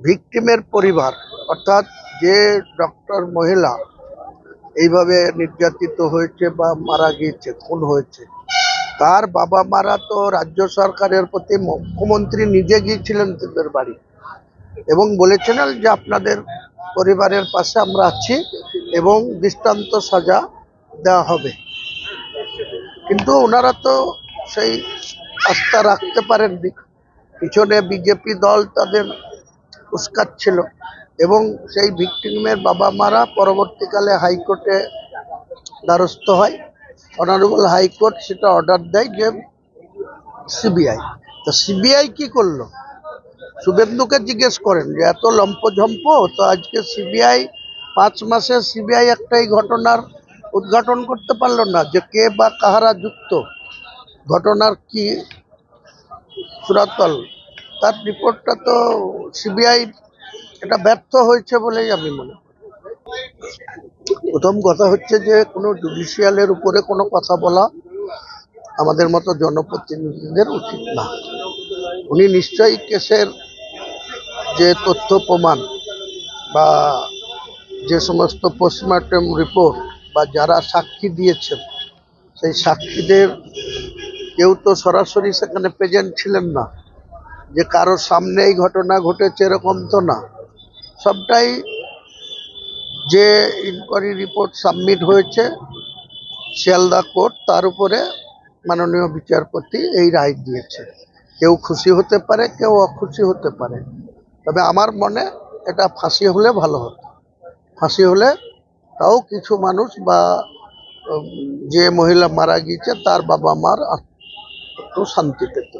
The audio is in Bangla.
ভিকটিমের পরিবার, অর্থাৎ যে ডক্টর মহিলা এইভাবে নির্যাতিত হয়েছে বা মারা গিয়েছে, খুন হয়েছে, তার বাবা মারা তো রাজ্য সরকারের প্রতি মুখ্যমন্ত্রী নিজে গিয়েছিলেন তাদের বাড়ি এবং বলেছিলেন যে আপনাদের পরিবারের পাশে আমরা আছি এবং দৃষ্টান্ত সাজা দেওয়া হবে। কিন্তু ওনারা তো সেই আস্থা রাখতে পারেননি। পিছনে বিজেপি দল তাদের উস্কাচ্ছিল এবং সেই ভিকটিমের বাবা মারা পরবর্তীকালে হাইকোর্টে দ্বারস্থ হয়। অনারেবল হাইকোর্ট সেটা অর্ডার দেয় যে সিবিআই। তো সিবিআই কি করল? শুভেন্দুকে জিজ্ঞেস করেন যে, এত লম্পঝম্প, তো আজকে সিবিআই পাঁচ মাসে সিবিআই একটাই ঘটনার উদ্ঘাটন করতে পারল না, যে কে বা কাহারা যুক্ত? ঘটনার কি সুরাতল? তার রিপোর্টটা তো সিবিআই এটা ব্যর্থ হয়েছে বলেই আমি মনে প্রথম কথা হচ্ছে যে, কোনো জুডিশিয়ালের উপরে কোনো কথা বলা আমাদের মতো জনপ্রতিনিধিদের উচিত না। উনি নিশ্চয়ই কেসের যে তথ্য প্রমাণ বা যে সমস্ত পোস্টমর্টম রিপোর্ট বা যারা সাক্ষী দিয়েছেন, সেই সাক্ষীদের কেউ তো সরাসরি সেখানে প্রেজেন্ট ছিলেন না। যে কারোর সামনে এই ঘটনা ঘটেছে এরকম তো না। সবটাই যে ইনকোয়ারি রিপোর্ট সাবমিট হয়েছে, শিয়ালদা কোর্ট তার উপরে মাননীয় বিচারপতি এই রায় দিয়েছে। কেউ খুশি হতে পারে, কেউ অখুশি হতে পারে। তবে আমার মনে এটা ফাঁসি হলে ভালো হতো। ফাঁসি হলে তাও কিছু মানুষ বা যে মহিলা মারা গিয়েছে, তার বাবা মার একটু শান্তি পেত।